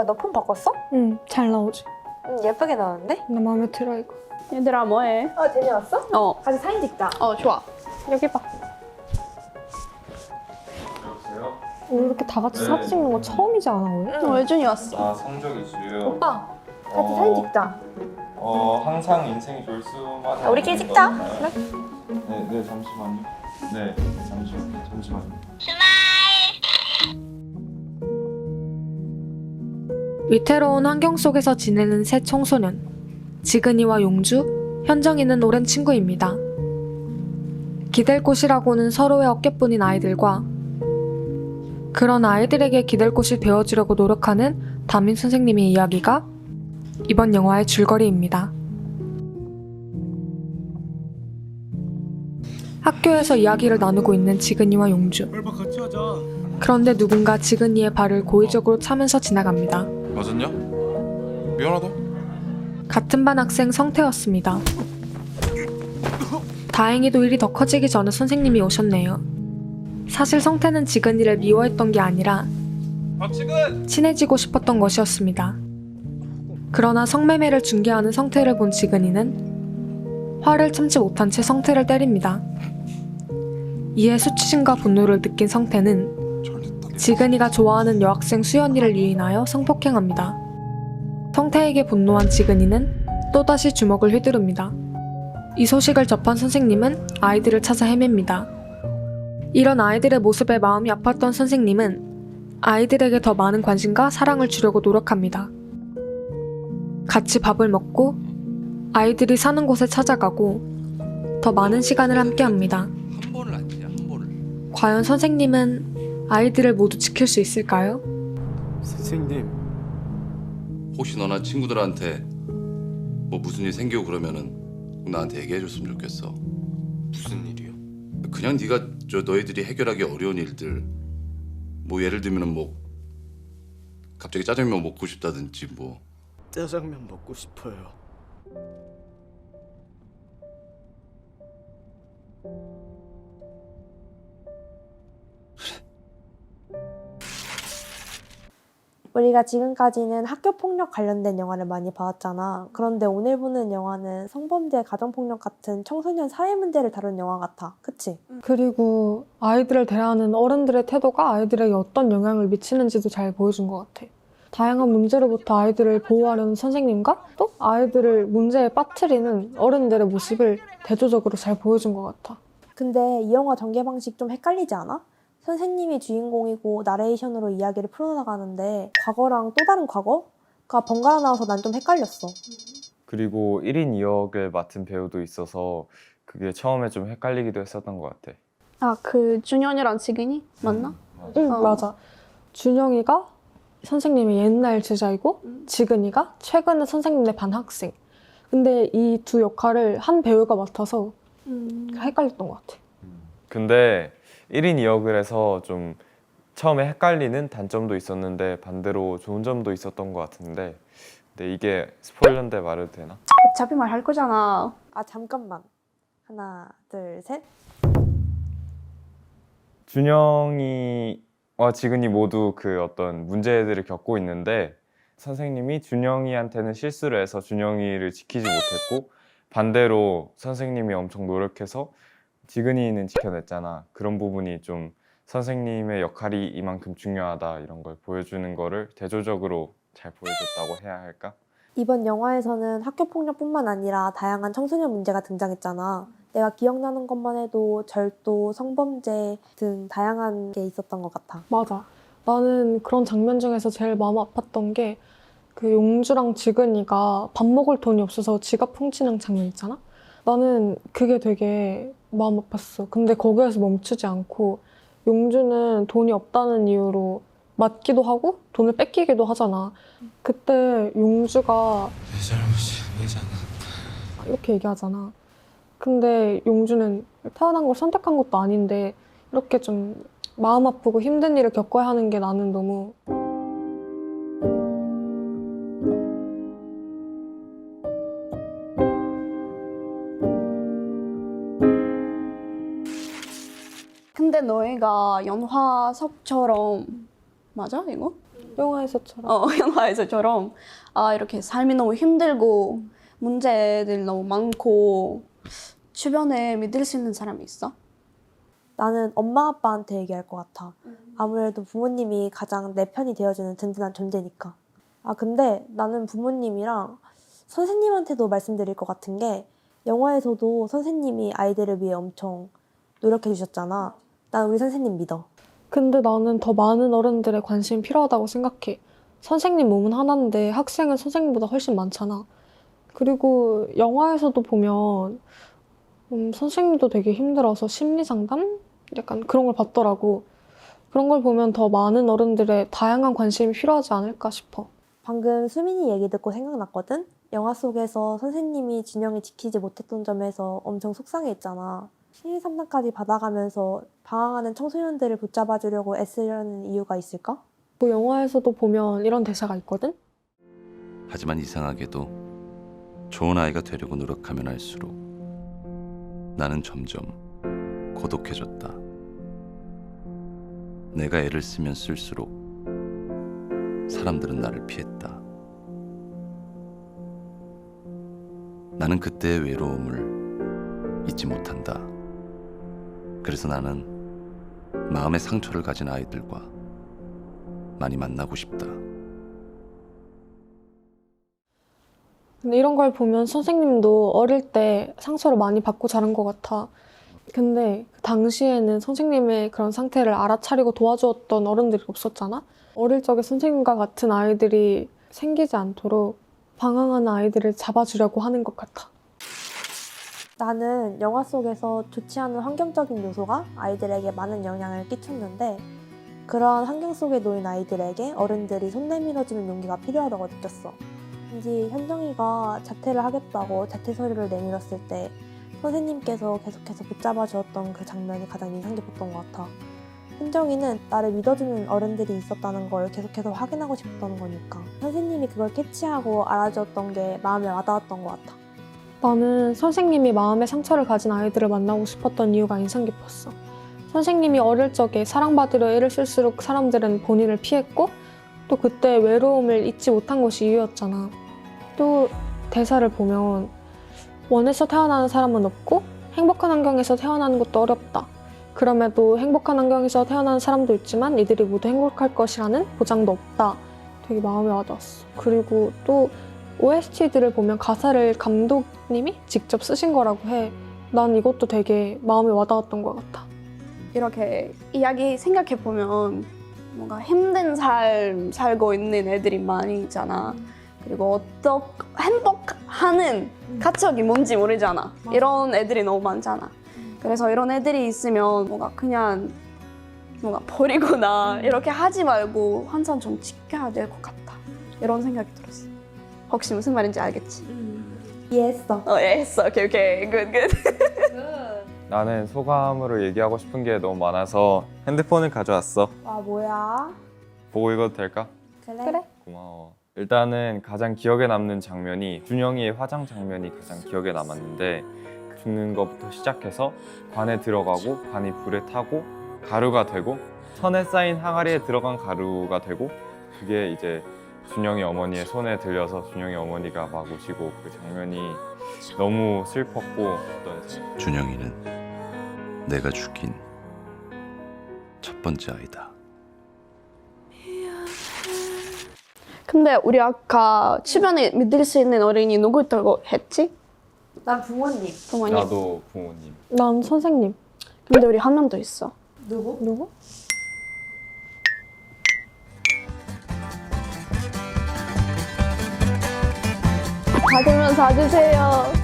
뭐야 너 폰 바꿨어? 응, 잘 나오지. 응 예쁘게 나왔는데? 나 마음에 들어 이거. 얘들아 뭐해? 어 제니 왔어? 어, 같이 사진 찍자 어 좋아. 여기 봐. 여보세요? 우리 이렇게 다 같이 네. 사진 찍는 거 처음이지 않아 우리? 어, 예준이 왔어. 아 성적 이슈요. 오빠 같이 어, 사진 찍자 어 항상 인생이 좋을 수만. 아, 우리끼리 찍자. 그래? 네, 네 잠시만요. 네, 네 잠시만, 잠시만요. 위태로운 환경 속에서 지내는 새 청소년. 지근이와 용주, 현정이는 오랜 친구입니다. 기댈 곳이라고는 서로의 어깨뿐인 아이들과 그런 아이들에게 기댈 곳이 되어주려고 노력하는 담임 선생님의 이야기가 이번 영화의 줄거리입니다. 학교에서 이야기를 나누고 있는 지근이와 용주. 그런데 누군가 지근이의 발을 고의적으로 차면서 지나갑니다. 맞았냐? 미안하다. 같은 반 학생 성태였습니다. 다행히도 일이 더 커지기 전에 선생님이 오셨네요. 사실 성태는 지근이를 미워했던 게 아니라 박지근! 친해지고 싶었던 것이었습니다. 그러나 성매매를 중개하는 성태를 본 지근이는 화를 참지 못한 채 성태를 때립니다. 이에 수치심과 분노를 느낀 성태는. 지근이가 좋아하는 여학생 수연이를 유인하여 성폭행합니다. 성태에게 분노한 지근이는 또다시 주먹을 휘두릅니다. 이 소식을 접한 선생님은 아이들을 찾아 헤맵니다. 이런 아이들의 모습에 마음이 아팠던 선생님은 아이들에게 더 많은 관심과 사랑을 주려고 노력합니다. 같이 밥을 먹고 아이들이 사는 곳에 찾아가고 더 많은 시간을 함께 합니다. 과연 선생님은 아이들을 모두 지킬 수 있을까요? 선생님, 혹시 너나 친구들한테 뭐 무슨 일 생기고 그러면은 나한테 얘기해줬으면 좋겠어. 무슨 일이요? 그냥 네가 저 너희들이 해결하기 어려운 일들 뭐 예를 들면은 뭐 갑자기 짜장면 먹고 싶다든지 뭐 짜장면 먹고 싶어요. 우리가 지금까지는 학교 폭력 관련된 영화를 많이 봐왔잖아 그런데 오늘 보는 영화는 성범죄 가정폭력 같은 청소년 사회 문제를 다룬 영화 같아 그치? 그리고 아이들을 대하는 어른들의 태도가 아이들에게 어떤 영향을 미치는지도 잘 보여준 것 같아. 다양한 문제로부터 아이들을 보호하려는 선생님과 또 아이들을 문제에 빠뜨리는 어른들의 모습을 대조적으로 잘 보여준 것 같아. 근데 이 영화 전개 방식 좀 헷갈리지 않아? 선생님이 주인공이고 나레이션으로 이야기를 풀어나가는데 과거랑 또 다른 과거가 번갈아 나와서 난 좀 헷갈렸어. 그리고 1인 2역을 맡은 배우도 있어서 그게 처음에 좀 헷갈리기도 했었던 것 같아. 아, 그 준현이랑 지근이 맞나? 응, 어. 맞아. 준영이가 선생님의 옛날 제자이고 음. 지근이가 최근에 선생님의 반 학생. 근데 이 두 역할을 한 배우가 맡아서 음. 헷갈렸던 것 같아. 근데 1인 2역을 해서 좀 처음에 헷갈리는 단점도 있었는데 반대로 좋은 점도 있었던 것 같은데 근데 이게 스포일러인데 말해도 되나? 어차피 말할 거잖아. 아 잠깐만. 하나, 둘, 셋. 준영이와 지근이 모두 그 어떤 문제들을 겪고 있는데 선생님이 준영이한테는 실수를 해서 준영이를 지키지 못했고 반대로 선생님이 엄청 노력해서 지근이는 지켜냈잖아. 그런 부분이 좀 선생님의 역할이 이만큼 중요하다 이런 걸 보여주는 거를 대조적으로 잘 보여줬다고 해야 할까? 이번 영화에서는 학교 폭력뿐만 아니라 다양한 청소년 문제가 등장했잖아. 내가 기억나는 것만 해도 절도, 성범죄 등 다양한 게 있었던 것 같아. 맞아. 나는 그런 장면 중에서 제일 마음 아팠던 게 그 용주랑 지근이가 밥 먹을 돈이 없어서 지갑 훔치는 장면 있잖아? 나는 그게 되게 마음 아팠어. 근데 거기에서 멈추지 않고 용주는 돈이 없다는 이유로 맞기도 하고 돈을 뺏기기도 하잖아. 그때 용주가 내 잘못이 아니잖아. 이렇게 얘기하잖아. 근데 용주는 태어난 걸 선택한 것도 아닌데 이렇게 좀 마음 아프고 힘든 일을 겪어야 하는 게 나는 너무 근데 너희가 연화석처럼 맞아 이거? 영화에서처럼. 어 영화에서처럼 아 이렇게 삶이 너무 힘들고 문제들 너무 많고 주변에 믿을 수 있는 사람이 있어? 나는 엄마 아빠한테 얘기할 것 같아. 아무래도 부모님이 가장 내 편이 되어주는 든든한 존재니까. 아, 근데 나는 부모님이랑 선생님한테도 말씀드릴 것 같은 게 영화에서도 선생님이 아이들을 위해 엄청 노력해 주셨잖아. 난 우리 선생님 믿어. 근데 나는 더 많은 어른들의 관심이 필요하다고 생각해. 선생님 몸은 하나인데 학생은 선생님보다 훨씬 많잖아. 그리고 영화에서도 보면 음, 선생님도 되게 힘들어서 심리 상담? 약간 그런 걸 받더라고. 그런 걸 보면 더 많은 어른들의 다양한 관심이 필요하지 않을까 싶어. 방금 수민이 얘기 듣고 생각났거든? 영화 속에서 선생님이 준영이 지키지 못했던 점에서 엄청 속상해 했잖아. 신인 상담까지 받아가면서 방황하는 청소년들을 붙잡아 주려고 애쓰려는 이유가 있을까? 뭐 영화에서도 보면 이런 대사가 있거든? 하지만 이상하게도 좋은 아이가 되려고 노력하면 할수록 나는 점점 고독해졌다. 내가 애를 쓰면 쓸수록 사람들은 나를 피했다. 나는 그때의 외로움을 잊지 못한다. 그래서 나는 마음의 상처를 가진 아이들과 많이 만나고 싶다. 근데 이런 걸 보면 선생님도 어릴 때 상처를 많이 받고 자란 것 같아. 근데 그 당시에는 선생님의 그런 상태를 알아차리고 도와주었던 어른들이 없었잖아? 어릴 적에 선생님과 같은 아이들이 생기지 않도록 방황하는 아이들을 잡아주려고 하는 것 같아. 나는 영화 속에서 좋지 않은 환경적인 요소가 아이들에게 많은 영향을 끼쳤는데 그런 환경 속에 놓인 아이들에게 어른들이 손 내밀어주는 용기가 필요하다고 느꼈어. 왠지 현정이가 자퇴를 하겠다고 자퇴 서류를 내밀었을 때 선생님께서 계속해서 붙잡아 주었던 그 장면이 가장 인상 깊었던 것 같아. 현정이는 나를 믿어주는 어른들이 있었다는 걸 계속해서 확인하고 싶었던 거니까 선생님이 그걸 캐치하고 알아주었던 게 마음에 와닿았던 것 같아. 나는 선생님이 마음의 상처를 가진 아이들을 만나고 싶었던 이유가 인상 깊었어. 선생님이 어릴 적에 사랑받으려 애를 쓸수록 사람들은 본인을 피했고 또 그때 외로움을 잊지 못한 것이 이유였잖아. 또 대사를 보면 원에서 태어나는 사람은 없고 행복한 환경에서 태어나는 것도 어렵다. 그럼에도 행복한 환경에서 태어나는 사람도 있지만 이들이 모두 행복할 것이라는 보장도 없다. 되게 마음에 와닿았어. 그리고 또 OST들을 보면 가사를 감독님이 직접 쓰신 거라고 해. 난 이것도 되게 마음에 와닿았던 것 같아. 이렇게 이야기 생각해 보면 뭔가 힘든 삶 살고 있는 애들이 많이 있잖아. 그리고 어떻 행복하는 가책이 뭔지 모르잖아. 이런 애들이 너무 많잖아. 그래서 이런 애들이 있으면 뭔가 그냥 뭔가 버리거나 이렇게 하지 말고 항상 좀 지켜야 될 것 같다. 이런 생각이 들었어. 혹시 무슨 말인지 알겠지? 이해했어. 어, 예, 했어. 오케이, 오케이. 굿, 굿. 나는 소감으로 얘기하고 싶은 게 너무 많아서 핸드폰을 가져왔어. 와 뭐야? 보고 읽어도 될까? 그래. 그래. 고마워. 일단은 가장 기억에 남는 장면이 준영이의 화장 장면이 가장 기억에 남았는데 죽는 것부터 시작해서 관에 들어가고 관이 불에 타고 가루가 되고 천에 쌓인 항아리에 들어간 가루가 되고 그게 이제 준영이 어머니의 손에 들려서 준영이 어머니가 막 우시고 그 장면이 너무 슬펐고 어떤 생각- 준영이는 내가 죽인 첫 번째 아이다. 근데 우리 아까 주변에 믿을 수 있는 어린이 누구 있다고 했지? 난 부모님. 부모님. 나도 부모님 난 선생님. 근데 우리 한 명 더 있어. 누구? 누구? 받으면 사주세요.